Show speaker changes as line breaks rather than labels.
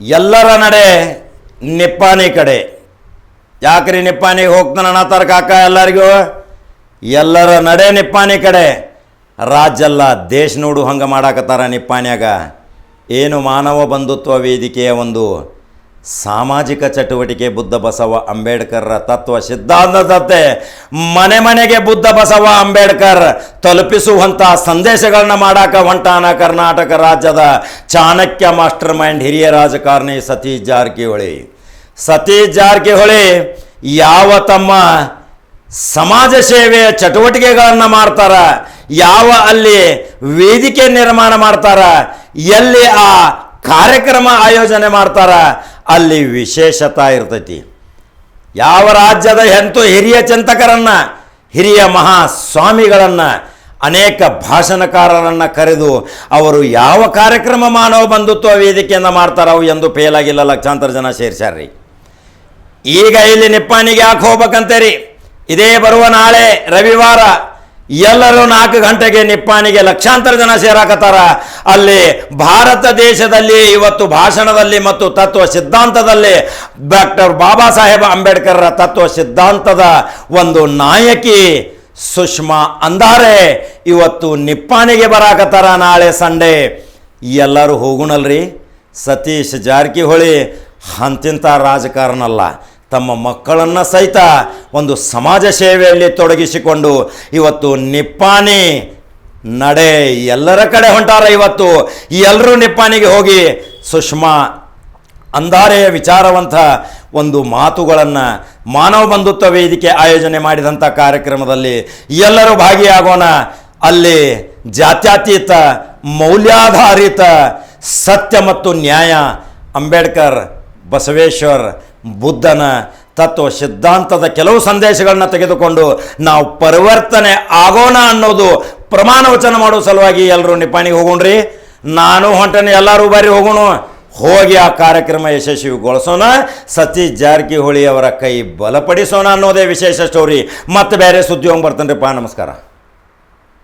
ಎಲ್ಲರ ನಡೆ ನಿಪ್ಪಾಣಿ ಕಡೆ. ಯಾಕ್ರಿ ನಿಪ್ಪಾಣಿಗೆ ಹೋಗ್ತಾನ ಅನ್ನತ್ತಾರ ಕಾಕ ಎಲ್ಲರಿಗೂ? ಎಲ್ಲರ ನಡೆ ನಿಪ್ಪಾಣಿ ಕಡೆ. ರಾಜ್ಯಲ್ಲ ದೇಶ ನೋಡು ಹಂಗೆ ಮಾಡಾಕತ್ತಾರ ನಿಪ್ಪಾಣ್ಯಾಗ ಏನು ಮಾನವ ಬಂಧುತ್ವ ವೇದಿಕೆಯ ಒಂದು ಸಾಮಾಜಿಕ ಚಟುವಟಿಕೆ ಬುದ್ಧ ಬಸವ ಅಂಬೇಡ್ಕರ್ರ ತತ್ವ ಸಿದ್ಧಾಂತದಂತೆ ಮನೆ ಮನೆಗೆ ಬುದ್ಧ ಬಸವ ಅಂಬೇಡ್ಕರ್ ತಲುಪಿಸುವಂಥ ಸಂದೇಶಗಳನ್ನ ಮಾಡಾಕ ಹೊಂಟಾನ ಕರ್ನಾಟಕ ರಾಜ್ಯದ ಚಾಣಕ್ಯ ಮಾಸ್ಟರ್ ಮೈಂಡ್ ಹಿರಿಯ ರಾಜಕಾರಣಿ ಸತೀಶ್ ಜಾರಕಿಹೊಳಿ. ಸತೀಶ್ ಜಾರಕಿಹೊಳಿ ಯಾವ ತಮ್ಮ ಸಮಾಜ ಸೇವೆಯ ಚಟುವಟಿಕೆಗಳನ್ನು ಮಾಡ್ತಾರ, ಯಾವ ಅಲ್ಲಿ ವೇದಿಕೆ ನಿರ್ಮಾಣ ಮಾಡ್ತಾರ, ಎಲ್ಲಿ ಆ ಕಾರ್ಯಕ್ರಮ ಆಯೋಜನೆ ಮಾಡ್ತಾರ, ಅಲ್ಲಿ ವಿಶೇಷತಾ ಇರ್ತೈತಿ. ಯಾವ ರಾಜ್ಯದ ಎಂತೂ ಹಿರಿಯ ಚಿಂತಕರನ್ನ, ಹಿರಿಯ ಮಹಾಸ್ವಾಮಿಗಳನ್ನ, ಅನೇಕ ಭಾಷಣಕಾರರನ್ನ ಕರೆದು ಅವರು ಯಾವ ಕಾರ್ಯಕ್ರಮ ಮಾನವ ಬಂಧುತ್ವ ವೇದಿಕೆಯಿಂದ ಅವು ಎಂದು ಫೇಲಾಗಿಲ್ಲ ಲಕ್ಷಾಂತರ ಜನ ಸೇರಿಸ್ಯಾರ್ರಿ. ಈಗ ಇಲ್ಲಿ ನಿಪ್ಪಾಣಿಗೆ ಯಾಕೆ ಹೋಗ್ಬೇಕಂತೇರಿ? ಇದೇ ಬರುವ ನಾಳೆ ರವಿವಾರ ಎಲ್ಲರೂ ನಾಲ್ಕು ಗಂಟೆಗೆ ನಿಪ್ಪಾಣಿಗೆ ಲಕ್ಷಾಂತರ ಜನ ಸೇರಾಕತ್ತಾರ. ಅಲ್ಲಿ ಭಾರತ ದೇಶದಲ್ಲಿ, ಇವತ್ತು ಭಾಷಣದಲ್ಲಿ ಮತ್ತು ತತ್ವ ಸಿದ್ಧಾಂತದಲ್ಲಿ ಡಾಕ್ಟರ್ ಬಾಬಾ ಸಾಹೇಬ್ ಅಂಬೇಡ್ಕರ್ರ ತತ್ವ ಸಿದ್ಧಾಂತದ ಒಂದು ನಾಯಕಿ ಸುಷ್ಮಾ ಅಂದಾರೆ ಇವತ್ತು ನಿಪ್ಪಾಣಿಗೆ ಬರಾಕತ್ತಾರ ನಾಳೆ ಸಂಡೆ. ಎಲ್ಲರೂ ಹೋಗುಣಲ್ರಿ. ಸತೀಶ್ ಜಾರಕಿಹೊಳಿ ಅಂತಿಂಥ ರಾಜಕಾರಣ ತಮ್ಮ ಮಕ್ಕಳನ್ನು ಸಹಿತ ಒಂದು ಸಮಾಜ ಸೇವೆಯಲ್ಲಿ ತೊಡಗಿಸಿಕೊಂಡು ಇವತ್ತು ನಿಪ್ಪಾಣಿ ನಡೆ ಎಲ್ಲರ ಕಡೆ ಹೊಂಟಾರ ಇವತ್ತು. ಎಲ್ಲರೂ ನಿಪ್ಪಾಣಿಗೆ ಹೋಗಿ ಸುಷ್ಮಾ ಅಂದಾರೆಯ ವಿಚಾರವಂತ ಒಂದು ಮಾತುಗಳನ್ನು ಮಾನವ ಬಂಧುತ್ವ ವೇದಿಕೆ ಆಯೋಜನೆ ಮಾಡಿದಂಥ ಕಾರ್ಯಕ್ರಮದಲ್ಲಿ ಎಲ್ಲರೂ ಭಾಗಿಯಾಗೋಣ. ಅಲ್ಲಿ ಜಾತ್ಯತೀತ, ಮೌಲ್ಯಾಧಾರಿತ, ಸತ್ಯ ಮತ್ತು ನ್ಯಾಯ ಅಂಬೇಡ್ಕರ್, ಬಸವೇಶ್ವರ್ ಬುದ್ಧನ ತತ್ವ ಸಿದ್ಧಾಂತದ ಕೆಲವು ಸಂದೇಶಗಳನ್ನ ತೆಗೆದುಕೊಂಡು ನಾವು ಪರಿವರ್ತನೆ ಆಗೋಣ ಅನ್ನೋದು ಪ್ರಮಾಣ ವಚನ ಮಾಡೋ ಸಲುವಾಗಿ ಎಲ್ಲರೂ ನಿಪಾಣಿಗೆ ಹೋಗೋಣ್ರಿ. ನಾನು ಹೊಂಟನೆ ಎಲ್ಲರೂ ಬಾರಿ ಹೋಗೋಣ. ಹೋಗಿ ಆ ಕಾರ್ಯಕ್ರಮ ಯಶಸ್ವಿಗೊಳಿಸೋಣ. ಸತೀಶ್ ಜಾರಕಿಹೊಳಿ ಅವರ ಕೈ ಬಲಪಡಿಸೋಣ ಅನ್ನೋದೇ ವಿಶೇಷ ಸ್ಟೋರಿ ಮತ್ತೆ ಬೇರೆ ಸುದ್ದಿ ಹೋಗಿ ಬರ್ತಾನೆ ನಮಸ್ಕಾರ.